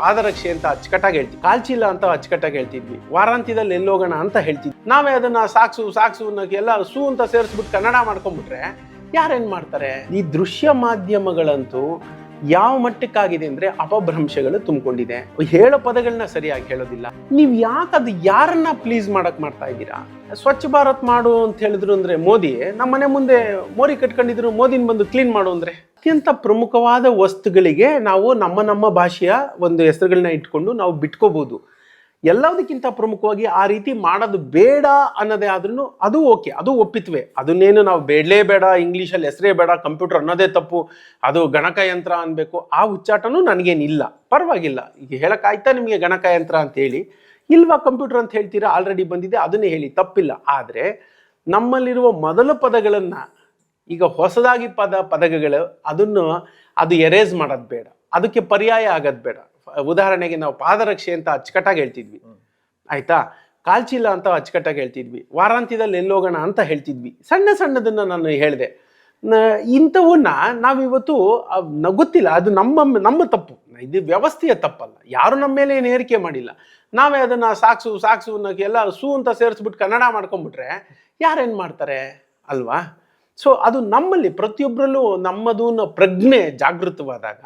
ಪಾದರಕ್ಷೆ ಅಂತ ಅಚ್ಚುಕಟ್ಟಾಗಿ ಹೇಳ್ತೀವಿ ಕಾಲ್ಚೀಲ ಅಂತ ಅಚ್ಚುಕಟ್ಟಾಗಿ ಹೇಳ್ತಿದ್ವಿ. ವಾರಾಂತ್ಯದಲ್ಲಿ ಎಲ್ಲೋಗೋಣ ಅಂತ ಹೇಳ್ತಿದ್ವಿ. ನಾವೇ ಅದನ್ನ ಸಾಕ್ಸು ಸಾಕ್ಸು ಅನ್ನೋಕೆ ಎಲ್ಲ ಸು ಅಂತ ಸೇರಿಸ್ಬಿಟ್ಟು ಕನ್ನಡ ಮಾಡ್ಕೊಂಡ್ಬಿಟ್ರೆ ಯಾರೇನ್ ಮಾಡ್ತಾರೆ? ಈ ದೃಶ್ಯ ಮಾಧ್ಯಮಗಳಂತೂ ಯಾವ ಮಟ್ಟಕ್ಕಾಗಿದೆ ಅಂದ್ರೆ ಅಪಭ್ರಂಶಗಳು ತುಂಬಿಕೊಂಡಿದೆ. ಹೇಳೋ ಪದಗಳನ್ನ ಸರಿಯಾಗಿ ಹೇಳೋದಿಲ್ಲ. ನೀವು ಯಾಕೆ ಅದು ಯಾರನ್ನ ಪ್ಲೀಸ್ ಮಾಡಕ್ ಮಾಡ್ತಾ ಇದ್ದೀರಾ? ಸ್ವಚ್ಛ ಭಾರತ್ ಮಾಡು ಅಂತ ಹೇಳಿದ್ರು ಅಂದ್ರೆ ಮೋದಿ ನಮ್ಮ ಮನೆ ಮುಂದೆ ಮೋರಿ ಕಟ್ಕೊಂಡಿದ್ರು, ಮೋದಿನ ಬಂದು ಕ್ಲೀನ್ ಮಾಡು ಅಂದ್ರೆ. ಅತ್ಯಂತ ಪ್ರಮುಖವಾದ ವಸ್ತುಗಳಿಗೆ ನಾವು ನಮ್ಮ ನಮ್ಮ ಭಾಷೆಯ ಒಂದು ಹೆಸರುಗಳನ್ನ ಇಟ್ಕೊಂಡು ನಾವು ಬಿಟ್ಕೋಬಹುದು ಎಲ್ಲದಕ್ಕಿಂತ ಪ್ರಮುಖವಾಗಿ ಆ ರೀತಿ ಮಾಡೋದು ಬೇಡ ಅನ್ನೋದೇ ಆದ್ರೂ ಅದು ಓಕೆ, ಅದು ಒಪ್ಪಿತ್ವೆ. ಅದನ್ನೇನು ನಾವು ಬೇಡಲೇ ಬೇಡ, ಇಂಗ್ಲೀಷಲ್ಲಿ ಹೆಸರೇ ಬೇಡ, ಕಂಪ್ಯೂಟರ್ ಅನ್ನೋದೇ ತಪ್ಪು, ಅದು ಗಣಕಯಂತ್ರ ಅನ್ಬೇಕು. ಆ ಹುಚ್ಚಾಟನೂ ನನಗೇನಿಲ್ಲ. ಪರವಾಗಿಲ್ಲ. ಈಗ ಹೇಳೋಕ್ಕಾಯ್ತಾ ನಿಮಗೆ ಗಣಕಯಂತ್ರ ಅಂತ ಹೇಳಿ? ಇಲ್ವಾ ಕಂಪ್ಯೂಟರ್ ಅಂತ ಹೇಳ್ತೀರಾ? ಆಲ್ರೆಡಿ ಬಂದಿದೆ, ಅದನ್ನೇ ಹೇಳಿ. ತಪ್ಪಿಲ್ಲ. ಆದರೆ ನಮ್ಮಲ್ಲಿರುವ ಮೊದಲ ಪದಗಳನ್ನು, ಈಗ ಹೊಸದಾಗಿ ಪದ, ಪದಗಳು, ಅದನ್ನು ಅದು ಎರೇಸ್ ಮಾಡೋದು ಬೇಡ. ಅದಕ್ಕೆ ಪರ್ಯಾಯ ಆಗೋದು ಬೇಡ. ಉದಾಹರಣೆಗೆ ನಾವು ಪಾದರಕ್ಷೆ ಅಂತ ಅಚ್ಚುಕಟ್ಟಾಗಿ ಹೇಳ್ತಿದ್ವಿ. ಆಯ್ತಾ? ಕಾಲ್ಚೀಲ ಅಂತ ಅಚ್ಚುಕಟ್ಟಾಗಿ ಹೇಳ್ತಿದ್ವಿ. ವಾರಾಂತ್ಯದಲ್ಲಿ ಎಲ್ಲೋಗೋಣ ಅಂತ ಹೇಳ್ತಿದ್ವಿ. ಸಣ್ಣ ಸಣ್ಣದನ್ನ ನಾನು ಹೇಳಿದೆ. ಇಂಥವನ್ನ ನಾವಿವತ್ತು ಇವತ್ತು ನ- ಗೊತ್ತಿಲ್ಲ. ಅದು ನಮ್ಮ ನಮ್ಮ ತಪ್ಪು. ಇದು ವ್ಯವಸ್ಥೆಯ ತಪ್ಪಲ್ಲ. ಯಾರು ನಮ್ಮ ಮೇಲೆ ಏನು ಏರಿಕೆ ಮಾಡಿಲ್ಲ. ನಾವೇ ಅದನ್ನ ಸಾಕ್ಸು ಸಾಕ್ಸು ಅನ್ನೋಕೆ ಎಲ್ಲ ಸು ಅಂತ ಸೇರಿಸ್ಬಿಟ್ಟು ಕನ್ನಡ ಮಾಡ್ಕೊಂಡ್ಬಿಟ್ರೆ ಯಾರೇನು ಮಾಡ್ತಾರೆ? ಅಲ್ವಾ? ಸೊ ಅದು ನಮ್ಮಲ್ಲಿ ಪ್ರತಿಯೊಬ್ಬರಲ್ಲೂ ನಮ್ಮದೂನ ಪ್ರಜ್ಞೆ ಜಾಗೃತವಾದಾಗ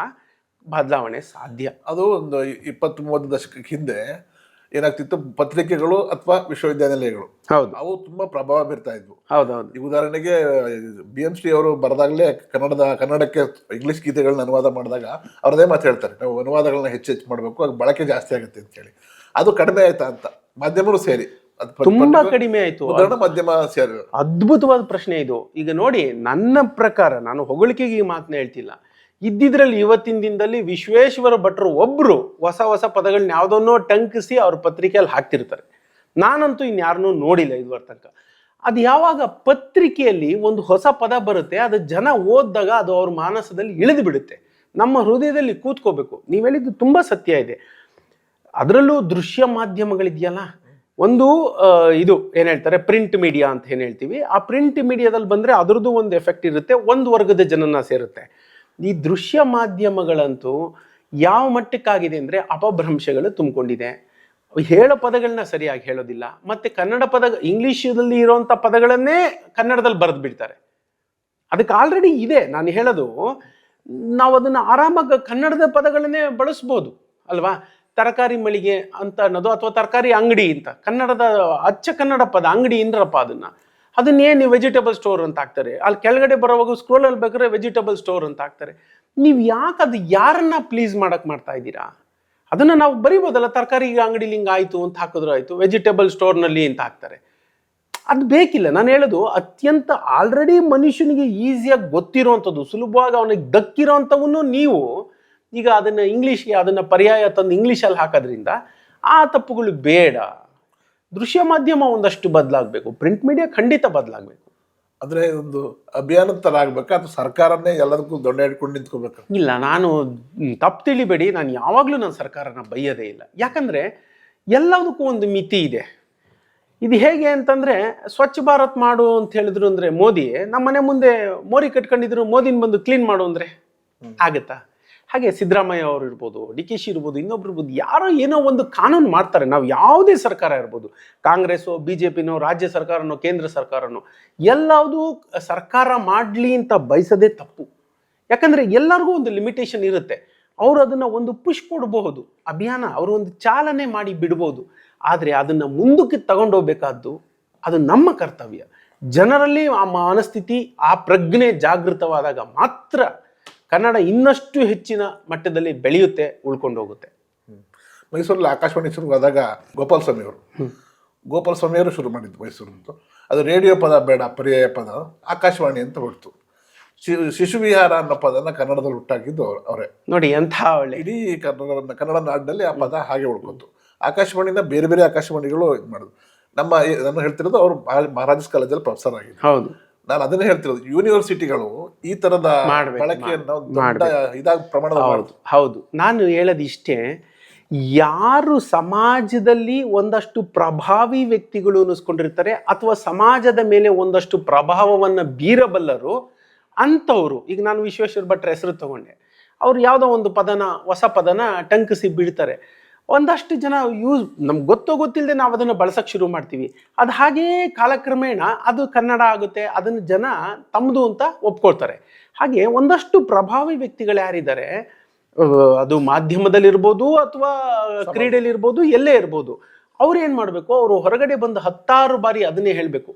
ಬದಲಾವಣೆ ಸಾಧ್ಯ. ಅದು ಒಂದು ಇಪ್ಪತ್ತು ಮೂವತ್ತು ದಶಕಕ್ಕೆ ಹಿಂದೆ ಏನಾಗ್ತಿತ್ತು? ಪತ್ರಿಕೆಗಳು ಅಥವಾ ವಿಶ್ವವಿದ್ಯಾನಿಲಯಗಳು. ಹೌದು. ಅವು ತುಂಬಾ ಪ್ರಭಾವ ಬೀರ್ತಾ ಇದ್ವು. ಹೌದೌದು. ಈ ಉದಾಹರಣೆಗೆ ಬಿ ಎಂ ಶ್ರೀ ಅವರು ಬರೆದಾಗಲೇ ಕನ್ನಡದ ಕನ್ನಡಕ್ಕೆ ಇಂಗ್ಲಿಷ್ ಗೀತೆಗಳನ್ನ ಅನುವಾದ ಮಾಡಿದಾಗ ಅವ್ರದೇ ಮಾತು ಹೇಳ್ತಾರೆ. ನಾವು ಅನುವಾದಗಳನ್ನ ಹೆಚ್ಚು ಹೆಚ್ಚು ಮಾಡಬೇಕು ಅದು ಬಳಕೆ ಜಾಸ್ತಿ ಆಗುತ್ತೆ ಅಂತ ಹೇಳಿ. ಅದು ಕಡಿಮೆ ಆಯ್ತಾ ಅಂತ. ಮಾಧ್ಯಮರು ಸೇರಿ. ತುಂಬಾ ಕಡಿಮೆ ಆಯ್ತು. ಕನ್ನಡ ಮಾಧ್ಯಮ ಸೇರಿ ಅದ್ಭುತವಾದ ಪ್ರಶ್ನೆ ಇದು. ಈಗ ನೋಡಿ ನನ್ನ ಪ್ರಕಾರ ನಾನು ಹೊಗಳಿಕೆಗೆ ಈ ಮಾತನ್ನ ಹೇಳ್ತಿಲ್ಲ. ಇದ್ದಿದ್ರಲ್ಲಿ ಇವತ್ತಿನ ದಿನದಲ್ಲಿ ವಿಶ್ವೇಶ್ವರ ಭಟ್ರು ಒಬ್ರು ಹೊಸ ಹೊಸ ಪದಗಳನ್ನ ಯಾವ್ದನ್ನೋ ಟಂಕಿಸಿ ಅವ್ರ ಪತ್ರಿಕೆಯಲ್ಲಿ ಹಾಕ್ತಿರ್ತಾರೆ. ನಾನಂತೂ ಇನ್ಯಾರನ್ನೂ ನೋಡಿಲ್ಲ ಇದುವರ ತನಕ. ಅದು ಯಾವಾಗ ಪತ್ರಿಕೆಯಲ್ಲಿ ಒಂದು ಹೊಸ ಪದ ಬರುತ್ತೆ, ಅದು ಜನ ಓದಿದಾಗ ಅದು ಅವ್ರ ಮಾನಸದಲ್ಲಿ ಇಳಿದು ಬಿಡುತ್ತೆ. ನಮ್ಮ ಹೃದಯದಲ್ಲಿ ಕೂತ್ಕೋಬೇಕು. ನೀವು ಹೇಳಿದ್ದು ತುಂಬಾ ಸತ್ಯ ಇದೆ. ಅದರಲ್ಲೂ ದೃಶ್ಯ ಮಾಧ್ಯಮಗಳಿದೆಯಲ್ಲ? ಒಂದು ಇದು ಏನು ಹೇಳ್ತಾರೆ, ಪ್ರಿಂಟ್ ಮೀಡಿಯಾ ಅಂತ ಏನು ಹೇಳ್ತೀವಿ? ಆ ಪ್ರಿಂಟ್ ಮೀಡಿಯಾದಲ್ಲಿ ಬಂದ್ರೆ ಅದ್ರದ್ದು ಒಂದು ಎಫೆಕ್ಟ್ ಇರುತ್ತೆ, ಒಂದು ವರ್ಗದ ಜನನ ಸೇರುತ್ತೆ. ಈ ದೃಶ್ಯ ಮಾಧ್ಯಮಗಳಂತೂ ಯಾವ ಮಟ್ಟಕ್ಕಾಗಿದೆ ಅಂದರೆ ಅಪಭ್ರಂಶಗಳು ತುಂಬಿಕೊಂಡಿದೆ. ಹೇಳೋ ಪದಗಳನ್ನ ಸರಿಯಾಗಿ ಹೇಳೋದಿಲ್ಲ. ಮತ್ತೆ ಕನ್ನಡ ಪದ ಇಂಗ್ಲಿಷದಲ್ಲಿ ಇರುವಂತ ಪದಗಳನ್ನೇ ಕನ್ನಡದಲ್ಲಿ ಬರೆದು ಬಿಡ್ತಾರೆ. ಅದಕ್ಕೆ ಆಲ್ರೆಡಿ ಇದೆ. ನಾನು ಹೇಳೋದು, ನಾವು ಅದನ್ನು ಆರಾಮಾಗಿ ಕನ್ನಡದ ಪದಗಳನ್ನೇ ಬಳಸ್ಬೋದು, ಅಲ್ವಾ? ತರಕಾರಿ ಮಳಿಗೆ ಅಂತ ಅನ್ನೋದು ಅಥವಾ ತರಕಾರಿ ಅಂಗಡಿ ಅಂತ. ಕನ್ನಡದ ಅಚ್ಚ ಕನ್ನಡ ಪದ, ಅಂಗಡಿ ಇಂದ್ರಪ್ಪ ಅದನ್ನ. ಅದನ್ನೇನು ವೆಜಿಟೇಬಲ್ ಸ್ಟೋರ್ ಅಂತ ಹಾಕ್ತಾರೆ? ಅಲ್ಲಿ ಕೆಳಗಡೆ ಬರೋವಾಗ ಸ್ಕ್ರೋಲಲ್ಲಿ ಬೇಕಾದ್ರೆ ವೆಜಿಟೇಬಲ್ ಸ್ಟೋರ್ ಅಂತ ಹಾಕ್ತಾರೆ. ನೀವು ಯಾಕೆ ಅದು ಯಾರನ್ನ ಪ್ಲೀಸ್ ಮಾಡಕ್ ಮಾಡ್ತಾ ಇದ್ದೀರಾ? ಅದನ್ನ ನಾವು ಬರಿಬೋದಲ್ಲ, ತರಕಾರಿ ಅಂಗಡಿಲಿ ಹಿಂಗೆ ಆಯಿತು ಅಂತ ಹಾಕಿದ್ರು ಆಯ್ತು ವೆಜಿಟೇಬಲ್ ಸ್ಟೋರ್ನಲ್ಲಿ ಅಂತ ಹಾಕ್ತಾರೆ. ಅದು ಬೇಕಿಲ್ಲ. ನಾನು ಹೇಳೋದು ಅತ್ಯಂತ ಆಲ್ರೆಡಿ ಮನುಷ್ಯನಿಗೆ ಈಸಿಯಾಗಿ ಗೊತ್ತಿರೋವಂಥದ್ದು ಸುಲಭವಾಗಿ ಅವನಿಗೆ ದಕ್ಕಿರೋವಂಥವನ್ನು ನೀವು ಈಗ ಅದನ್ನ ಇಂಗ್ಲೀಷ್ಗೆ ಅದನ್ನ ಪರ್ಯಾಯ ತಂದು ಇಂಗ್ಲೀಷಲ್ಲಿ ಹಾಕೋದ್ರಿಂದ ಆ ತಪ್ಪುಗಳು ಬೇಡ. ದೃಶ್ಯ ಮಾಧ್ಯಮ ಒಂದಷ್ಟು ಬದಲಾಗಬೇಕು. ಪ್ರಿಂಟ್ ಮೀಡಿಯಾ ಖಂಡಿತ ಬದಲಾಗಬೇಕು. ಅಂದರೆ ಒಂದು ಅಭಿಯಾನದ ಥರ ಆಗಬೇಕಾ ಅಥವಾ ಸರ್ಕಾರನೇ ಎಲ್ಲದಕ್ಕೂ ದೊಡ್ಡ ಹಿಡ್ಕೊಂಡು ನಿಂತ್ಕೋಬೇಕು? ಇಲ್ಲ ನಾನು ತಪ್ಪು ತಿಳಿಬೇಡಿ. ನಾನು ಯಾವಾಗಲೂ ನಾನು ಸರ್ಕಾರನ ಬೈಯೋದೇ ಇಲ್ಲ. ಯಾಕಂದರೆ ಎಲ್ಲದಕ್ಕೂ ಒಂದು ಮಿತಿ ಇದೆ. ಇದು ಹೇಗೆ ಅಂತಂದರೆ ಸ್ವಚ್ಛ ಭಾರತ್ ಮಾಡು ಅಂತ ಹೇಳಿದ್ರು ಅಂದರೆ ಮೋದಿ ನಮ್ಮ ಮನೆ ಮುಂದೆ ಮೋರಿ ಕಟ್ಕೊಂಡಿದ್ರು ಮೋದಿನ ಬಂದು ಕ್ಲೀನ್ ಮಾಡು ಅಂದರೆ ಆಗತ್ತಾ? ಹಾಗೆ ಸಿದ್ದರಾಮಯ್ಯ ಅವರು ಇರ್ಬೋದು, ಡಿ ಕೆ ಶಿ ಇರ್ಬೋದು, ಇನ್ನೊಬ್ರು ಇರ್ಬೋದು, ಯಾರೋ ಏನೋ ಒಂದು ಕಾನೂನು ಮಾಡ್ತಾರೆ. ನಾವು ಯಾವುದೇ ಸರ್ಕಾರ ಇರ್ಬೋದು. ಕಾಂಗ್ರೆಸ್ಸು, ಬಿ ಜೆ ಪಿನೋ, ರಾಜ್ಯ ಸರ್ಕಾರನೋ, ಕೇಂದ್ರ ಸರ್ಕಾರನೋ, ಎಲ್ಲಾವುದು ಸರ್ಕಾರ ಮಾಡಲಿ ಅಂತ ಬಯಸದೇ ತಪ್ಪು. ಯಾಕಂದರೆ ಎಲ್ಲರಿಗೂ ಒಂದು ಲಿಮಿಟೇಷನ್ ಇರುತ್ತೆ. ಅವರು ಅದನ್ನು ಒಂದು ಪುಷ್ ಕೊಡಬಹುದು, ಅಭಿಯಾನ, ಅವರು ಒಂದು ಚಾಲನೆ ಮಾಡಿ ಬಿಡ್ಬೋದು. ಆದರೆ ಅದನ್ನು ಮುಂದಕ್ಕೆ ತಗೊಂಡೋಗ್ಬೇಕಾದ್ದು ಅದು ನಮ್ಮ ಕರ್ತವ್ಯ. ಜನರಲ್ಲಿ ಆ ಮನಸ್ಥಿತಿ, ಆ ಪ್ರಜ್ಞೆ ಜಾಗೃತವಾದಾಗ ಮಾತ್ರ ಕನ್ನಡ ಇನ್ನಷ್ಟು ಹೆಚ್ಚಿನ ಮಟ್ಟದಲ್ಲಿ ಬೆಳೆಯುತ್ತೆ ಉಳ್ಕೊಂಡು ಹೋಗುತ್ತೆ ಮೈಸೂರಲ್ಲಿ ಆಕಾಶವಾಣಿ ಶುರುವಾದಾಗ ಗೋಪಾಲ ಸ್ವಾಮಿ ಅವರು. ಗೋಪಾಲ ಸ್ವಾಮಿ ಅವರು ಶುರು ಮಾಡಿದ್ದು ಮೈಸೂರು ಅಂತ. ಅದು ರೇಡಿಯೋ ಪದ ಬೇಡ ಪರ್ಯಾಯ ಪದ ಆಕಾಶವಾಣಿ ಅಂತ ಹೊರತು. ಶಿಶು ವಿಹಾರ ಅನ್ನೋ ಪದನ ಕನ್ನಡದಲ್ಲಿ ಹುಟ್ಟಾಕಿದ್ದು ಅವರೇ ನೋಡಿ ಎಂಥ ಒಳ್ಳೆ ಇಡೀ ಕನ್ನಡ ಕನ್ನಡ ನಾಡಿನಲ್ಲಿ ಆ ಪದ ಹಾಗೆ ಉಳ್ಕೊತು. ಆಕಾಶವಾಣಿಯಿಂದ ಬೇರೆ ಬೇರೆ ಆಕಾಶವಾಣಿಗಳು ಇದು ಮಾಡೋದು ನಮ್ಮ ನಾನು ಹೇಳ್ತಿರೋದು ಅವರು ಮಹಾರಾಜಸ್ ಕಾಲೇಜಲ್ಲಿ ಪ್ರೊಫೆಸರ್ ಆಗಿದ್ದು ಹೌದು. ನಾನು ಅದನ್ನೇ ಹೇಳ್ತಿರೋದು ಯೂನಿವರ್ಸಿಟಿಗಳು ಈ ತರದ ಬಳಕೆಯನ್ನು ಇದಾಗ ಪ್ರಮಾಣದ ಹೌದು ನಾನು ಹೇಳೋದು ಇಷ್ಟೇ ಯಾರು ಸಮಾಜದಲ್ಲಿ ಒಂದಷ್ಟು ಪ್ರಭಾವಿ ವ್ಯಕ್ತಿಗಳು ಅನ್ನಿಸ್ಕೊಂಡಿರ್ತಾರೆ ಅಥವಾ ಸಮಾಜದ ಮೇಲೆ ಒಂದಷ್ಟು ಪ್ರಭಾವವನ್ನು ಬೀರಬಲ್ಲರು ಅಂಥವ್ರು. ಈಗ ನಾನು ವಿಶ್ವೇಶ್ವರ ಭಟ್ರ ಹೆಸರು ತಗೊಂಡೆ. ಅವ್ರು ಯಾವುದೋ ಒಂದು ಪದನ ಹೊಸ ಪದನ ಟಂಕಿಸಿ ಬಿಡ್ತಾರೆ ಒಂದಷ್ಟು ಜನ ಯೂಸ್ ನಮ್ಗೆ ಗೊತ್ತೋ ಗೊತ್ತಿಲ್ಲದೆ ನಾವು ಅದನ್ನು ಬಳಸಕ್ಕೆ ಶುರು ಮಾಡ್ತೀವಿ. ಅದು ಹಾಗೇ ಕಾಲಕ್ರಮೇಣ ಅದು ಕನ್ನಡ ಆಗುತ್ತೆ ಅದನ್ನು ಜನ ತಮ್ಮದು ಅಂತ ಒಪ್ಕೊಳ್ತಾರೆ. ಹಾಗೆ ಒಂದಷ್ಟು ಪ್ರಭಾವಿ ವ್ಯಕ್ತಿಗಳು ಯಾರಿದ್ದಾರೆ ಅದು ಮಾಧ್ಯಮದಲ್ಲಿರ್ಬೋದು ಅಥವಾ ಕ್ರೀಡೆಯಲ್ಲಿರ್ಬೋದು ಎಲ್ಲೇ ಇರ್ಬೋದು ಅವ್ರು ಏನು ಮಾಡಬೇಕು ಅವರು ಹೊರಗಡೆ ಬಂದು ಹತ್ತಾರು ಬಾರಿ ಅದನ್ನೇ ಹೇಳಬೇಕು.